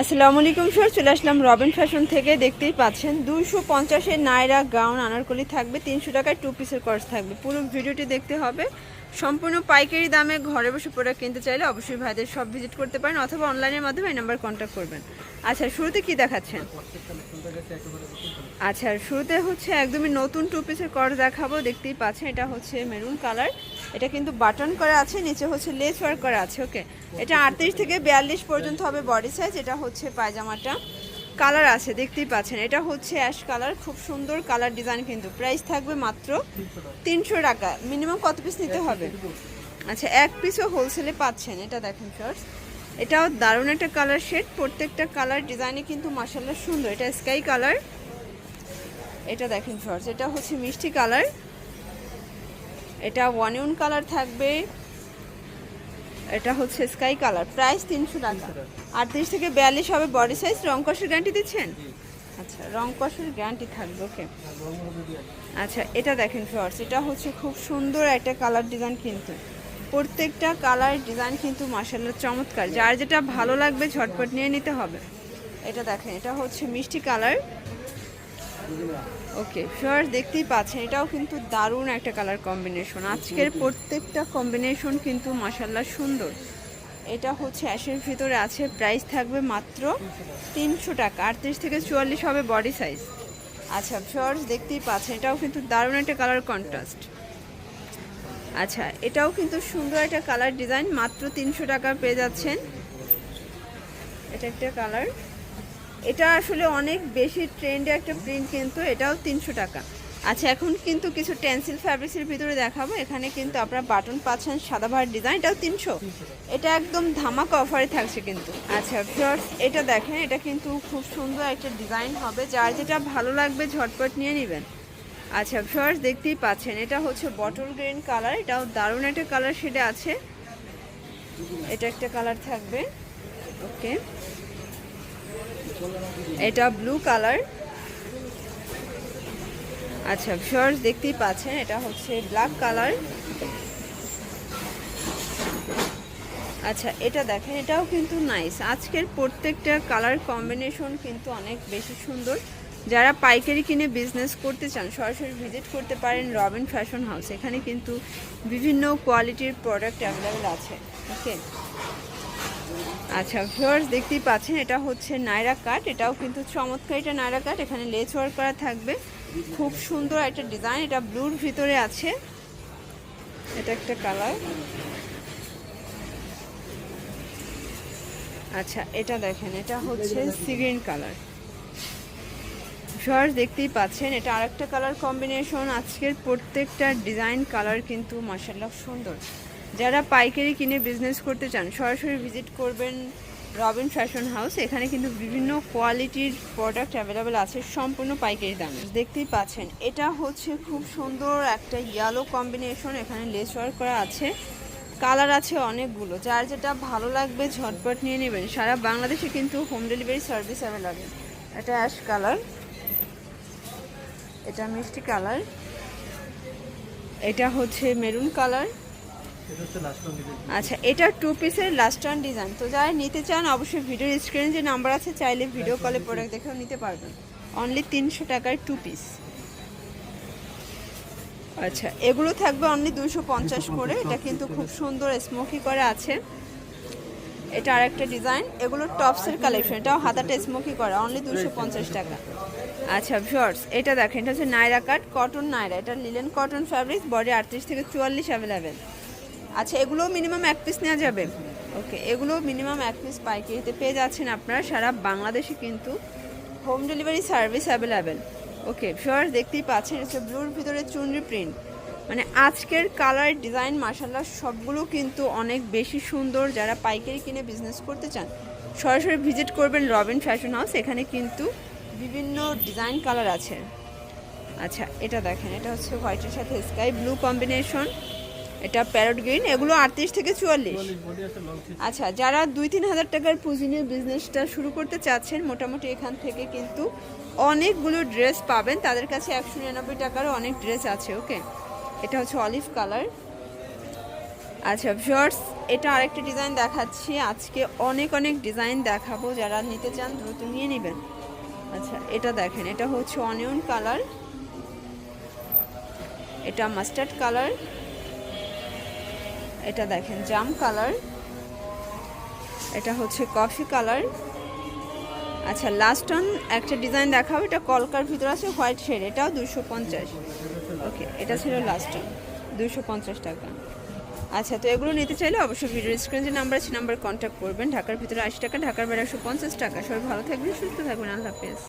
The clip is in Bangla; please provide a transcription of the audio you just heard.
আসসালামু আলাইকুম স্যার চলে আসলাম রবিন ফ্যাশন থেকে। দেখতেই পাচ্ছেন, দুইশো পঞ্চাশের নায়রা গাউন আনারকলি থাকবে, তিনশো টাকায় টু পিসের কর্স থাকবে। পুরো ভিডিওটি দেখতে হবে। সম্পূর্ণ পাইকারি দামে ঘরে বসে প্রোডাক্ট কিনতে চাইলে অবশ্যই ভাইদের সব ভিজিট করতে পারেন অথবা অনলাইনের মাধ্যমে এই নাম্বার কন্ট্যাক্ট করবেন। আচ্ছা শুরুতে কি দেখাচ্ছেন? আচ্ছা শুরুতে হচ্ছে একদমই নতুন টু পিসের কর দেখাবো। দেখতেই পাচ্ছেন, এটা হচ্ছে মেরুন কালার এটা কিন্তু বাটন করা আছে, নিচে হচ্ছে লেস ওয়ার্ক করা আছে ওকে এটা আটত্রিশ থেকে বিয়াল্লিশ পর্যন্ত হবে বডি সাইজ এটা হচ্ছে পায়জামাটা। কালার আছে, দেখতেই পাচ্ছেন। এটা হচ্ছে অ্যাশ কালার খুব সুন্দর কালার ডিজাইন কিন্তু। প্রাইস থাকবে মাত্র তিনশো টাকা। মিনিমাম কত পিস নিতে হবে? আচ্ছা এক পিসও হোলসেলে পাচ্ছেন, এটা দেখেন শর্টস এটাও দারুণ একটা কালার শেড প্রত্যেকটা কালার ডিজাইনে কিন্তু মাসাল্লাহ সুন্দর। এটা স্কাই কালার এটা দেখেন শর্টস এটা হচ্ছে মিষ্টি কালার এটা ওয়ানিয়ন কালার থাকবে। এটা হচ্ছে স্কাই কালার। প্রাইস তিনশো টাকা। আটত্রিশ থেকে বিয়াল্লিশ হবে বডি সাইজ। রং কষের গ্যারান্টি দিচ্ছেন? আচ্ছা রং কষের গ্যারান্টি থাকবে ওকে আচ্ছা এটা দেখেন শর্টস এটা হচ্ছে খুব সুন্দর একটা কালার ডিজাইন কিন্তু। প্রত্যেকটা কালার ডিজাইন কিন্তু মার্শাল্লাহ চমৎকার। যার যেটা ভালো লাগবে ঝটপট নিয়ে নিতে হবে। এটা দেখেন এটা হচ্ছে মিষ্টি কালার ওকে শিওর দেখতেই পাচ্ছেন, এটাও কিন্তু দারুণ একটা কালার কম্বিনেশন আজকের প্রত্যেকটা কম্বিনেশন কিন্তু মাসাল্লাহ সুন্দর। এটা হচ্ছে অ্যাশের ভিতরে আছে প্রাইস থাকবে মাত্র তিনশো টাকা। আটত্রিশ থেকে চুয়াল্লিশ হবে বডি সাইজ আচ্ছা শর্টস দেখতেই পাচ্ছেন, এটাও কিন্তু দারুণ একটা কালার কন্ট্রাস্ট আচ্ছা এটাও কিন্তু সুন্দর একটা কালার ডিজাইন মাত্র তিনশো টাকা পেয়ে যাচ্ছেন। এটা একটা কালার এটা আসলে অনেক বেশি ট্রেন্ডে একটা প্রিন্ট কিন্তু এটাও তিনশো টাকা। আচ্ছা এখন কিন্তু কিছু টেন্সিল ফ্যাব্রিক্সের ভিতরে দেখাবো। এখানে কিন্তু আপনারা বাটন পাচ্ছেন সাদা ভার ডিজাইন এটাও তিনশো। এটা একদম ধামাকা অফারে থাকছে কিন্তু। আচ্ছা ফিওর্স এটা দেখেন, এটা কিন্তু খুব সুন্দর একটা ডিজাইন হবে। যার যেটা ভালো লাগবে ঝটপট নিয়ে নেবেন। আচ্ছা ফিওর্স দেখতেই পাচ্ছেন, এটা হচ্ছে বটল গ্রিন কালার এটাও দারুণ একটা কালার শেডে আছে। এটা একটা কালার থাকবে। ওকে এটা ব্লু কালার আচ্ছা শর্টস দেখতেই পাচ্ছেন, এটা হচ্ছে ব্ল্যাক কালার আচ্ছা এটা দেখেন, এটাও কিন্তু নাইস আজকের প্রত্যেকটা কালার কম্বিনেশন কিন্তু অনেক বেশি সুন্দর। যারা পাইকারি কিনে বিজনেস করতে চান, সরাসরি ভিজিট করতে পারেন রবিন ফ্যাশন হাউস এখানে কিন্তু বিভিন্ন কোয়ালিটির প্রোডাক্ট অ্যাভেলেবেল আছে। ওকে আচ্ছা ভিউয়ার্স দেখতেই পাচ্ছেন, এটা হচ্ছে নায়রা কাট এটাও কিন্তু চমৎকার, এটা নায়রা কাট এখানে লেচ ওয়ার্ক করা থাকবে। খুব সুন্দর একটা ডিজাইন এটা ব্লুর ভিতরে আছে। এটা একটা কালার আচ্ছা এটা দেখেন, এটা হচ্ছে সিগ্রিন কালার ভিউয়ার্স দেখতেই পাচ্ছেন, এটা আরেকটা কালার কম্বিনেশন আজকের প্রত্যেকটা ডিজাইন কালার কিন্তু মাসাল্লাহ সুন্দর। যারা পাইকারি কিনে বিজনেস করতে চান, সরাসরি ভিজিট করবেন রবিন ফ্যাশন হাউস এখানে কিন্তু বিভিন্ন কোয়ালিটির প্রোডাক্ট অ্যাভেলেবেল আছে, সম্পূর্ণ পাইকারি দামে। দেখতেই পাচ্ছেন, এটা হচ্ছে খুব সুন্দর একটা ইয়েলো কম্বিনেশন এখানে লেস ওয়ার্ক করা আছে। কালার আছে অনেকগুলো। যার যেটা ভালো লাগবে ঝটপট নিয়ে নেবেন। সারা বাংলাদেশে কিন্তু হোম ডেলিভারি সার্ভিস অ্যাভেলেবেল এটা অ্যাশ কালার এটা মিষ্টি কালার এটা হচ্ছে মেরুন কালার আচ্ছা এটা টু পিসের লাস্ট ওয়ান ডিজাইন তো যারা নিতে চান অবশ্যই ভিডিওর স্ক্রিনে যে নাম্বার আছে চাইলে ভিডিও কলে প্রোডাক্ট দেখেও নিতে পারবেন। অনলি তিনশো টাকায় টু পিস আচ্ছা এগুলো থাকবে অনলি দুশো পঞ্চাশ করে। এটা কিন্তু খুব সুন্দর স্মোকি করে আছে। এটা আরেকটা ডিজাইন এগুলো টপসের কালেকশন এটাও হাতাটা স্মোকি করা অনলি দুশো পঞ্চাশ টাকা। আচ্ছা ভিওর্স এটা দেখেন এটা হচ্ছে নাইরা কাট কটন নাইরা। এটা লিলেন কটন ফ্যাব্রিক বডি আটত্রিশ থেকে চুয়াল্লিশ অ্যাভেলেবেল আচ্ছা এগুলো মিনিমাম এক পিস নেওয়া যাবে? ওকে এগুলো মিনিমাম এক পিস পাইকারিতে পেয়ে যাচ্ছেন আপনারা। সারা বাংলাদেশে কিন্তু home delivery service available okay ফিওর দেখতেই পাচ্ছেন হচ্ছে ব্লুর ভিতরে চুনরি প্রিন্ট মানে আজকের কালার ডিজাইন মার্শাল্লাহ সবগুলো কিন্তু অনেক বেশি সুন্দর। যারা পাইকারি কিনে বিজনেস করতে চান, সরাসরি ভিজিট করবেন রবিন ফ্যাশন হাউস এখানে কিন্তু বিভিন্ন ডিজাইন কালার আছে। আচ্ছা এটা দেখেন, এটা হচ্ছে হোয়াইটের সাথে স্কাই ব্লু কম্বিনেশন এটা প্যারট গ্রিন এগুলো আটত্রিশ থেকে চুয়াল্লিশ। আচ্ছা যারা দুই তিন হাজার টাকার পুঁজি নিয়ে বিজনেসটা শুরু করতে চাচ্ছেন মোটামুটি এখান থেকে কিন্তু অনেকগুলো ড্রেস পাবেন। তাদের কাছে একশো নিরানব্বই টাকারও অনেক ড্রেস আছে ওকে এটা হচ্ছে অলিভ কালার আচ্ছা ভিউয়ার্স এটা আরেকটা ডিজাইন দেখাচ্ছি। আজকে অনেক অনেক ডিজাইন দেখাবো। যারা নিতে চান দ্রুত নিয়ে নেবেন। আচ্ছা এটা দেখেন এটা হচ্ছে অনিয়ন কালার এটা মাস্টার্ড কালার এটা দেখেন, জাম কালার। এটা হচ্ছে কফি কালার। আচ্ছা লাস্ট অন একটা ডিজাইন দেখাবো এটা কলকার ভিতরে আছে হোয়াইট শেড এটাও দুশো পঞ্চাশ। ওকে এটা ছিল লাস্ট অন দুশো পঞ্চাশ টাকা। আচ্ছা তো এগুলো নিতে চাইলে অবশ্যই ভিডিও স্ক্রিন যে নাম্বার আছে নাম্বার কন্ট্যাক্ট করবেন। ঢাকার ভিতরে আশি টাকা, ঢাকার বাইরে একশো পঞ্চাশ টাকা। সবাই ভালো থাকবেন, সুস্থ থাকবেন, আল্লাহ হাফেজ।